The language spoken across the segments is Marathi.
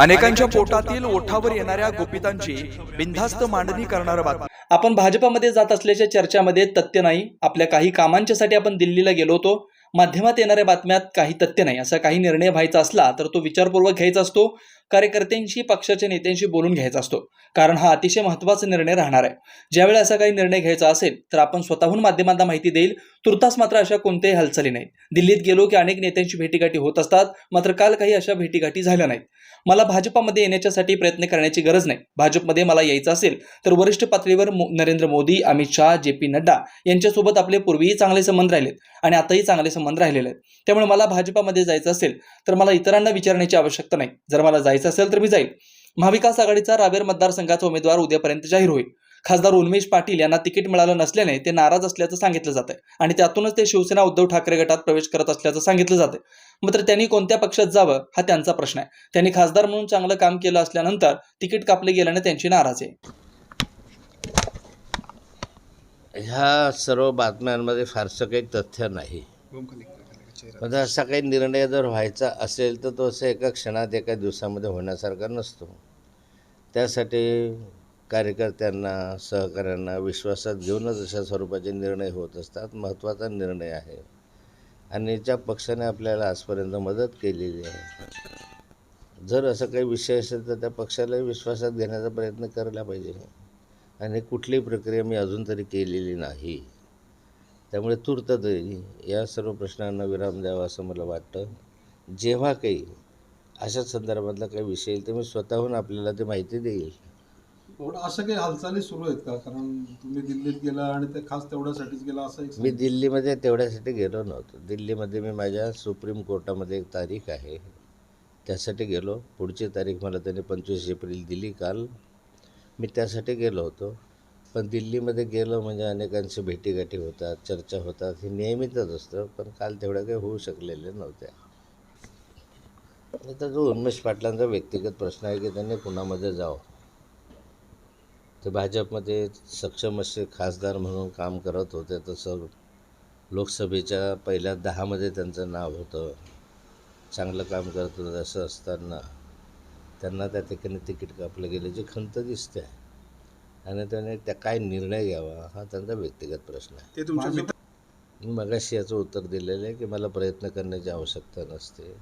अनेकांच्या पोटातील ओठावर येणाऱ्या गोपितांची बिनधास्त मांडणी करणारं बातमी. आपण भाजपामध्ये जात असल्याच्या चर्चामध्ये तथ्य नाही. आपल्या काही कामांच्यासाठी आपण दिल्लीला गेलो होतो. माध्यमात येणाऱ्या बातम्यात काही तथ्य नाही. असा काही निर्णय व्हायचा असला तर तो विचारपूर्वक घ्यायचा असतो. कार्यकर्त्यांशी पक्षाच्या नेत्यांशी बोलून घ्यायचा असतो. कारण हा अतिशय महत्त्वाचा निर्णय राहणार आहे. ज्यावेळी असा काही निर्णय घ्यायचा असेल तर आपण स्वतःहून माध्यमांना माहिती देईल. तुर्तास मात्र अशा कोणत्याही हालचाली नाहीत. दिल्लीत गेलो की अनेक नेत्यांची भेटीगाठी होत असतात मात्र काल काही अशा भेटीगाठी झाल्या नाहीत. मला भाजपामध्ये येण्याच्यासाठी प्रयत्न करण्याची गरज नाही. भाजपमध्ये मला यायचं असेल तर वरिष्ठ पातळीवर मो- नरेंद्र मोदी अमित शहा जे पी नड्डा यांच्यासोबत आपले पूर्वीही चांगले संबंध राहिलेत आणि आताही चांगले संबंध राहिलेले आहेत. त्यामुळे मला भाजपामध्ये जायचं असेल तर मला इतरांना विचारण्याची आवश्यकता नाही. जर मला जायचं असेल तर मी जाईल महाविकास आघाडीचा रावेर मतदारसंघाचा उमेदवार उद्यापर्यंत जाहीर होईल. खासदार उन्मेष पाटील यांना तिकीट मिळालं नसल्याने ते नाराज असल्याचं सांगितलं जात आहे आणि त्यातूनच ते शिवसेना उद्धव ठाकरे गटात प्रवेश करत असल्याचं सांगितलं जाते मात्र त्यांनी कोणत्या पक्षात जावं हा त्यांचा प्रश्न आहे. त्यांनी खासदार म्हणून चांगलं काम केलं असल्यानंतर तिकीट कापले गेल्याने त्यांची नाराज आहे. ह्या सर्व बातम्यांमध्ये फारसं काही तथ्य नाही. म्हणजे असा काही निर्णय जर व्हायचा असेल तर तो असं एका क्षणात एका दिवसामध्ये होण्यासारखा नसतो. त्यासाठी कार्यकर्त्यांना सहकाऱ्यांना विश्वासात घेऊनच अशा स्वरूपाचे निर्णय होत असतात. महत्त्वाचा निर्णय आहे. आणि ज्या पक्षाने आपल्याला आजपर्यंत मदत केलेली आहे. जर असं काही विषय असेल तर त्या पक्षालाही विश्वासात घेण्याचा प्रयत्न करायला पाहिजे. आणि कुठली प्रक्रिया मी अजून तरी केलेली नाही. त्यामुळे तूर्त तरी या सर्व प्रश्नांना विराम द्यावा असं मला वाटतं. जेव्हा काही अशा संदर्भातला काही विषय येईल तर मी स्वतःहून आपल्याला ते माहिती देईल. एवढं अशा काही हालचाली सुरू आहेत का? कारण तुम्ही दिल्लीत गेला आणि ते खास तेवढ्यासाठीच गेला असं एक मी दिल्लीमध्ये तेवढ्यासाठी गेलो नव्हतो. दिल्लीमध्ये मी माझ्या सुप्रीम कोर्टामध्ये एक तारीख आहे. त्यासाठी गेलो. पुढची तारीख मला त्यांनी पंचवीस एप्रिल दिली काल. मी त्यासाठी गेलो होतो. पण दिल्लीमध्ये गेलो म्हणजे अनेकांशी भेटीगाठी होतात चर्चा होतात हे नियमितच असतं. पण काल तेवढ्या काही होऊ शकलेल्या नव्हत्या. आता जो उन्मेष पाटलांचा व्यक्तिगत प्रश्न आहे की त्यांनी कुणामध्ये जावं? ते भाजपमध्ये सक्षम असे खासदार म्हणून काम करत होते तसं लोकसभेच्या पहिल्या दहामध्ये त्यांचं नाव होतं. चांगलं काम करत होतं असं असताना. त्यांना त्या ठिकाणी तिकीट कापलं गेल्याची खंत दिसते आणि त्याने त्या काय निर्णय घ्यावा हा त्यांचा व्यक्तिगत प्रश्न आहे. ते तुमच्या मित्र मी मगाशी याचं उत्तर दिलेलं आहे की मला प्रयत्न करण्याची आवश्यकता नसते.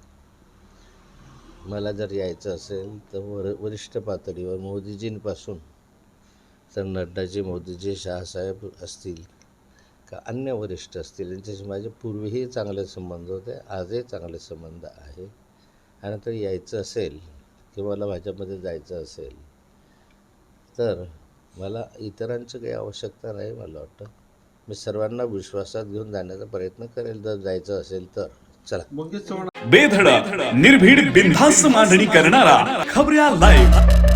मला जर यायचं असेल तर वर वरिष्ठ पातळीवर मोदीजींपासून तर नड्डाजी मोदीजी शहासाहेब असतील का अन्य वरिष्ठ असतील यांच्याशी माझे पूर्वीही चांगले संबंध होते आजही चांगले संबंध आहे. आणि तर यायचं असेल किंवा मला भाजपमध्ये जायचं असेल तर मला इतरांची काही आवश्यकता नाही मला वाटतं. मी सर्वांना विश्वासात घेऊन जाण्याचा प्रयत्न करेल. जर जायचं असेल तर. चला. बेधडक निर्भीड बिनधास्त मांडणी करणारा खबऱ्या लाईव्ह